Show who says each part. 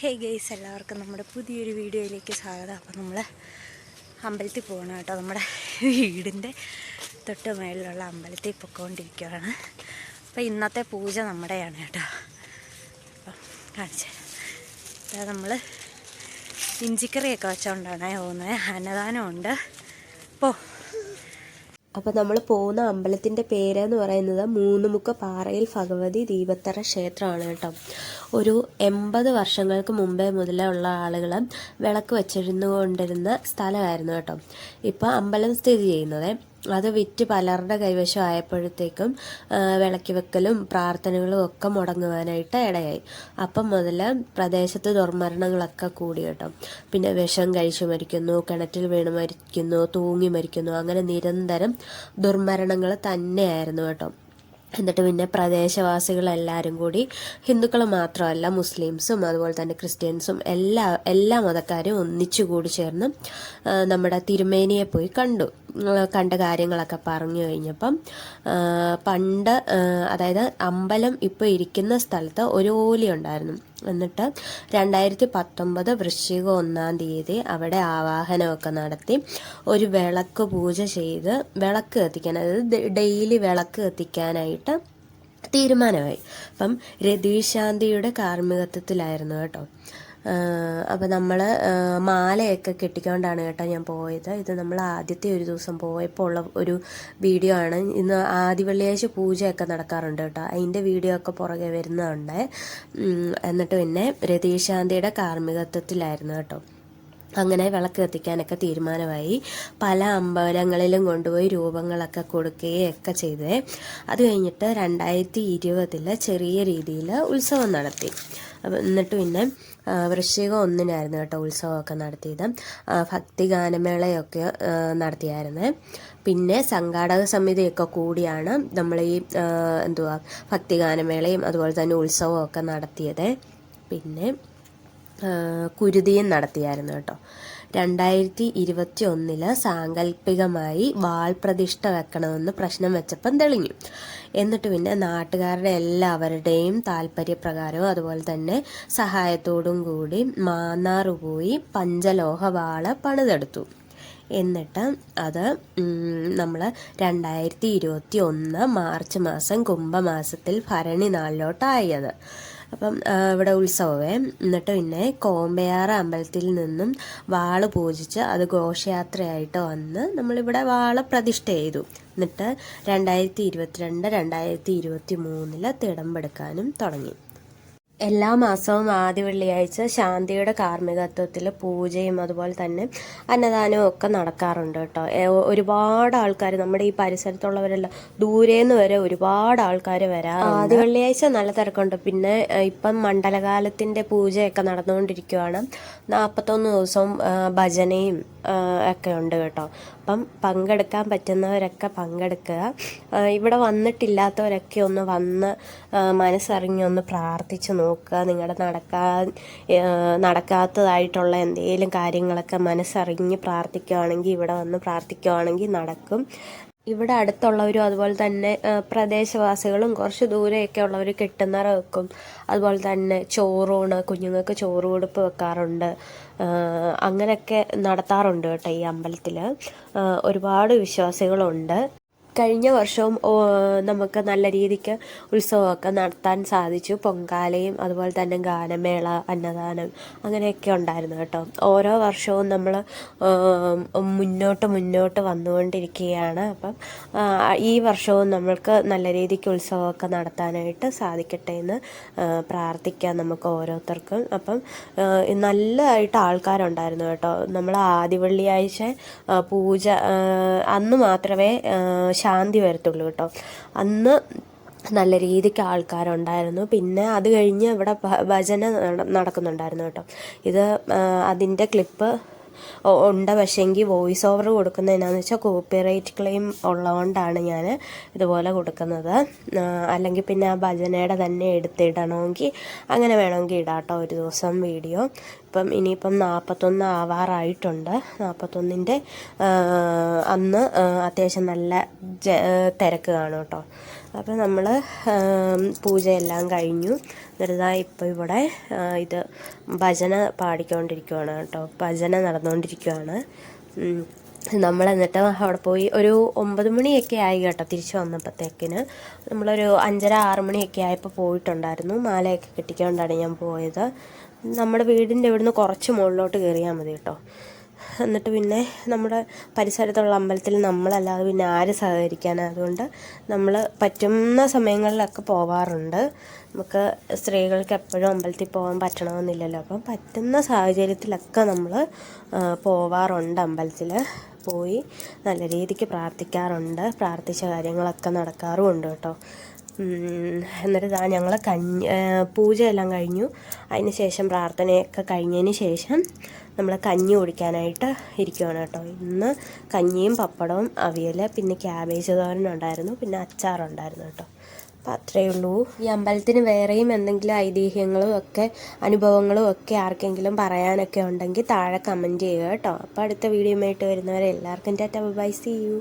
Speaker 1: ഹേ guys എല്ലാവർക്കും നമ്മുടെ പുതിയൊരു വീഡിയോയിലേക്ക് സ്വാഗതം. അപ്പോൾ നമ്മൾ അമ്പലത്തിൽ പോകണം കേട്ടോ. നമ്മുടെ വീടിന്റെ തൊട്ട് മേളിലുള്ള അമ്പലത്തിൽ പൊയ്ക്കൊണ്ടിരിക്കുകയാണ് അപ്പോൾ ഇന്നത്തെ പൂജ നമ്മുടെയാണ് കേട്ടോ. അപ്പം കാണിച്ചു അതായത് നമ്മൾ ഇഞ്ചിക്കറിയൊക്കെ വെച്ചുകൊണ്ടാണ് പോകുന്നത്. അന്നദാനമുണ്ട് പോ.
Speaker 2: അപ്പോൾ നമ്മൾ പോകുന്ന അമ്പലത്തിന്റെ പേരെന്ന് പറയുന്നത് മൂന്നുമുക്ക പാറയിൽ ഭഗവതി ദീപത്തറ ക്ഷേത്രമാണ് കേട്ടോ. ഒരു എൺപത് വർഷങ്ങൾക്ക് മുമ്പേ മുതലേ ഉള്ള ആളുകൾ വിളക്ക് വെച്ചിരുന്നു കൊണ്ടിരുന്ന സ്ഥലമായിരുന്നു കേട്ടോ. ഇപ്പോൾ അമ്പലം സ്ഥിതി ചെയ്യുന്നത്. അത് വിറ്റ് പലരുടെ കൈവശം ആയപ്പോഴത്തേക്കും വിളക്കി വെക്കലും പ്രാർത്ഥനകളും ഒക്കെ മുടങ്ങുവാനായിട്ട് ഇടയായി. അപ്പം മുതൽ പ്രദേശത്ത് ദുർമരണങ്ങളൊക്കെ കൂടി കേട്ടോ. പിന്നെ വിഷം കഴിച്ചു മരിക്കുന്നു കിണറ്റിൽ വീണ് മരിക്കുന്നു തൂങ്ങി മരിക്കുന്നു. അങ്ങനെ നിരന്തരം ദുർമരണങ്ങൾ തന്നെയായിരുന്നു കേട്ടോ. എന്നിട്ട് പിന്നെ പ്രദേശവാസികളെല്ലാവരും കൂടി ഹിന്ദുക്കൾ മാത്രമല്ല മുസ്ലിംസും അതുപോലെ തന്നെ ക്രിസ്ത്യൻസും എല്ലാ എല്ലാ മതക്കാരും ഒന്നിച്ചു കൂടി ചേർന്ന് നമ്മുടെ തിരുമേനിയെ പോയി കണ്ടു. കണ്ട കാര്യങ്ങളൊക്കെ പറഞ്ഞു കഴിഞ്ഞപ്പം പണ്ട് അതായത് അമ്പലം ഇപ്പോൾ ഇരിക്കുന്ന സ്ഥലത്ത് ഒരു ഓലി ഉണ്ടായിരുന്നു. എന്നിട്ട് രണ്ടായിരത്തി പത്തൊമ്പത് വൃശ്ചിക ഒന്നാം തീയതി അവിടെ ആവാഹനമൊക്കെ നടത്തി ഒരു വിളക്ക് പൂജ ചെയ്ത് വിളക്ക് കത്തിക്കാൻ അതായത് ഡെയിലി വിളക്ക് കത്തിക്കാനായിട്ട് തീരുമാനമായി. അപ്പം രതീശാന്തിയുടെ കാർമ്മികത്വത്തിലായിരുന്നു കേട്ടോ. അപ്പം നമ്മൾ മാലയൊക്കെ കെട്ടിക്കൊണ്ടാണ് കേട്ടോ ഞാൻ പോയത്. ഇത് നമ്മൾ ആദ്യത്തെ ഒരു ദിവസം പോയപ്പോൾ ഉള്ള ഒരു വീഡിയോ ആണ്. ഇന്ന് ആദ്യ വെള്ളിയാഴ്ച പൂജയൊക്കെ നടക്കാറുണ്ട് കേട്ടോ. അതിന്റെ വീഡിയോ ഒക്കെ പുറകെ വരുന്നുണ്ട് എന്നിട്ട് പിന്നെ രതീശാന്തിയുടെ കാർമ്മികത്വത്തിലായിരുന്നു കേട്ടോ. അങ്ങനെ വിളക്ക് കത്തിക്കാനൊക്കെ തീരുമാനമായി. പല അമ്പലങ്ങളിലും കൊണ്ടുപോയി രൂപങ്ങളൊക്കെ കൊടുക്കുകയും ഒക്കെ ചെയ്തേ. അത് കഴിഞ്ഞിട്ട് രണ്ടായിരത്തി ഇരുപതിൽ ചെറിയ രീതിയിൽ ഉത്സവം നടത്തി. എന്നിട്ട് പിന്നെ വൃശ്ചികം ഒന്നിനായിരുന്നു കേട്ടോ ഉത്സവമൊക്കെ നടത്തിയത്. ഭക്തിഗാനമേളയൊക്കെ നടത്തിയായിരുന്നു. പിന്നെ സംഘാടക സമിതിയൊക്കെ കൂടിയാണ് നമ്മൾ ഈ എന്തുവാ ഭക്തിഗാനമേളയും അതുപോലെ തന്നെ ഉത്സവവും ഒക്കെ നടത്തിയത്. പിന്നെ കുരുതിയും നടത്തിയായിരുന്നു കേട്ടോ. രണ്ടായിരത്തി ഇരുപത്തി ഒന്നിൽ സാങ്കല്പികമായി വാൾ പ്രതിഷ്ഠ വെക്കണമെന്ന് പ്രശ്നം വെച്ചപ്പം തെളിഞ്ഞു. എന്നിട്ട് പിന്നെ നാട്ടുകാരുടെ എല്ലാവരുടെയും താല്പര്യപ്രകാരവും അതുപോലെ തന്നെ സഹായത്തോടും കൂടി മാന്നാറ് പോയി പഞ്ചലോഹ വാള പണിതെടുത്തു. എന്നിട്ട് അത് നമ്മൾ രണ്ടായിരത്തി ഇരുപത്തി ഒന്ന് മാർച്ച് മാസം കുംഭമാസത്തിൽ ഭരണി നാളിലോട്ടായത്. അപ്പം ഇവിടെ ഉത്സവമേ. എന്നിട്ട് പിന്നെ കോമ്പയാറ് അമ്പലത്തിൽ നിന്നും വാൾ പൂജിച്ച് അത് ഘോഷയാത്രയായിട്ട് വന്ന് നമ്മളിവിടെ വാള പ്രതിഷ്ഠ ചെയ്തു. എന്നിട്ട് രണ്ടായിരത്തി ഇരുപത്തിരണ്ട് രണ്ടായിരത്തി ഇരുപത്തി മൂന്നിൽ തിടമ്പെടുക്കാനും തുടങ്ങി. എല്ലാ മാസവും ആദ്യ വെള്ളിയാഴ്ച ശാന്തിയുടെ കാർമ്മികത്വത്തിൽ പൂജയും അതുപോലെ തന്നെ അന്നദാനവും ഒക്കെ നടക്കാറുണ്ട് കേട്ടോ. ഒരുപാട് ആൾക്കാർ നമ്മുടെ ഈ പരിസരത്തുള്ളവരെല്ലാം ദൂരേന്ന് വരെ ഒരുപാട് ആൾക്കാർ വരാം ആദ്യ വെള്ളിയാഴ്ച നല്ല തിരക്കുണ്ട്. പിന്നെ ഇപ്പം മണ്ഡലകാലത്തിന്റെ പൂജയൊക്കെ നടന്നുകൊണ്ടിരിക്കുകയാണ് നാൽപ്പത്തൊന്ന് ദിവസവും ഭജനയും ഒക്കെ ഉണ്ട് കേട്ടോ. അപ്പം പങ്കെടുക്കാൻ പറ്റുന്നവരൊക്കെ പങ്കെടുക്കുക. ഇവിടെ വന്നിട്ടില്ലാത്തവരൊക്കെ ഒന്ന് വന്ന് മനസ്സറിഞ്ഞൊന്ന് പ്രാർത്ഥിച്ച് നോക്കുക നിങ്ങളുടെ നടക്കാൻ നടക്കാത്തതായിട്ടുള്ള എന്തെങ്കിലും കാര്യങ്ങളൊക്കെ മനസ്സറിഞ്ഞ് പ്രാർത്ഥിക്കുകയാണെങ്കിൽ ഇവിടെ വന്ന് പ്രാർത്ഥിക്കുകയാണെങ്കിൽ നടക്കും. ഇവിടെ അടുത്തുള്ളവരും അതുപോലെ തന്നെ പ്രദേശവാസികളും കുറച്ച് ദൂരെയൊക്കെ ഉള്ളവർ കെട്ടുന്നറ വെക്കും അതുപോലെ തന്നെ ചോറൂണ് കുഞ്ഞുങ്ങൾക്ക് ചോറ് കൊടുപ്പ് വെക്കാറുണ്ട്. അങ്ങനെയൊക്കെ നടത്താറുണ്ട് കേട്ടോ ഈ അമ്പലത്തിൽ ഒരുപാട് വിശ്വാസികളുണ്ട്. കഴിഞ്ഞ വർഷവും നമുക്ക് നല്ല രീതിക്ക് ഉത്സവമൊക്കെ നടത്താൻ സാധിച്ചു. പൊങ്കാലയും അതുപോലെ തന്നെ ഗാനമേള അന്നദാനം അങ്ങനെയൊക്കെ ഉണ്ടായിരുന്നു കേട്ടോ. ഓരോ വർഷവും നമ്മൾ മുന്നോട്ട് മുന്നോട്ട് വന്നുകൊണ്ടിരിക്കുകയാണ്. അപ്പം ഈ വർഷവും നമ്മൾക്ക് നല്ല രീതിക്ക് ഉത്സവമൊക്കെ നടത്താനായിട്ട് സാധിക്കട്ടെ എന്ന് പ്രാർത്ഥിക്കാം നമുക്ക് ഓരോരുത്തർക്കും. അപ്പം നല്ലതായിട്ട് ആൾക്കാരുണ്ടായിരുന്നു കേട്ടോ. നമ്മൾ ആദ്യ വെള്ളിയാഴ്ച പൂജ അന്ന് മാത്രമേ ശാന്തി വരത്തുള്ളൂ കേട്ടോ. അന്ന് നല്ല രീതിക്ക് ആൾക്കാരുണ്ടായിരുന്നു. പിന്നെ അത് കഴിഞ്ഞ് ഇവിടെ ഭജന നടക്കുന്നുണ്ടായിരുന്നു കേട്ടോ. ഇത് അതിന്റെ ക്ലിപ്പ് ഒ- പക്ഷേ എങ്കിൽ വോയിസ് ഓവർ കൊടുക്കുന്നത് എന്നാന്ന് വെച്ചാൽ കോപ്പിറൈറ്റ് ക്ലെയിം ഉള്ളതുകൊണ്ടാണ് ഞാൻ ഇതുപോലെ കൊടുക്കുന്നത്. അല്ലെങ്കിൽ പിന്നെ ആ ഭജനയുടെ തന്നെ എടുത്തിടണമെങ്കിൽ അങ്ങനെ വേണമെങ്കിൽ ഇടാട്ടോ ഒരു ദിവസം വീഡിയോ. ഇപ്പം ഇനിയിപ്പം നാൽപ്പത്തൊന്ന് ആവാറായിട്ടുണ്ട്. നാൽപ്പത്തൊന്നിന്റെ അന്ന് അത്യാവശ്യം നല്ല തിരക്ക് കാണും കേട്ടോ. അപ്പോൾ നമ്മൾ പൂജയെല്ലാം കഴിഞ്ഞു. എന്നിട്ട് ഇപ്പോൾ ഇവിടെ ഇത് ഭജന പാടിക്കൊണ്ടിരിക്കുവാണ് കേട്ടോ. ഭജന നടന്നുകൊണ്ടിരിക്കുവാണ് ഉം. നമ്മൾ എന്നിട്ട് അവിടെ പോയി ഒരു ഒമ്പത് മണിയൊക്കെ ആയി കേട്ടോ തിരിച്ചു വന്നപ്പോഴത്തേക്കിന് നമ്മളൊരു അഞ്ചര ആറ് മണിയൊക്കെ ആയപ്പോൾ പോയിട്ടുണ്ടായിരുന്നു. മാലയൊക്കെ കെട്ടിക്കൊണ്ടാണ് ഞാൻ പോയത്. നമ്മുടെ വീടിന്റെ ഇവിടുന്ന് കുറച്ച് മുകളിലോട്ട് കയറിയാൽ മതി കേട്ടോ. എന്നിട്ട് പിന്നെ നമ്മുടെ പരിസരത്തുള്ള അമ്പലത്തിൽ നമ്മളല്ലാതെ പിന്നെ ആര് സഹകരിക്കാനാണ് അതുകൊണ്ട് നമ്മൾ പറ്റുന്ന സമയങ്ങളിലൊക്കെ പോവാറുണ്ട്. നമുക്ക് സ്ത്രീകൾക്ക് എപ്പോഴും അമ്പലത്തിൽ പോകാൻ പറ്റണമെന്നില്ലല്ലോ. അപ്പം പറ്റുന്ന സാഹചര്യത്തിലൊക്കെ നമ്മൾ പോവാറുണ്ട് അമ്പലത്തിൽ പോയി നല്ല രീതിക്ക് പ്രാർത്ഥിക്കാറുണ്ട്. പ്രാർത്ഥിച്ച കാര്യങ്ങളൊക്കെ നടക്കാറുമുണ്ട് കേട്ടോ. എന്നിട്ട് ഇതാ ഞങ്ങൾ കഞ്ഞി പൂജയെല്ലാം കഴിഞ്ഞു. അതിന് ശേഷം പ്രാർത്ഥനയൊക്കെ കഴിഞ്ഞതിന് ശേഷം നമ്മൾ കഞ്ഞി കുടിക്കാനായിട്ട് ഇരിക്കുകയാണ് കേട്ടോ. ഇന്ന് കഞ്ഞിയും പപ്പടവും അവിയൽ പിന്നെ ക്യാബേജ് തോരൻ ഉണ്ടായിരുന്നു പിന്നെ അച്ചാറുണ്ടായിരുന്നു കേട്ടോ. അപ്പം അത്രയേ ഉള്ളൂ. ഈ അമ്പലത്തിന് വേറെയും എന്തെങ്കിലും ഐതിഹ്യങ്ങളും ഒക്കെ അനുഭവങ്ങളും ഒക്കെ ആർക്കെങ്കിലും പറയാനൊക്കെ ഉണ്ടെങ്കിൽ താഴെ കമന്റ് ചെയ്യുക കേട്ടോ. അപ്പോൾ അടുത്ത വീഡിയോ ആയിട്ട് വരുന്നവരെ എല്ലാവർക്കും ടാറ്റ ബൈ സി യു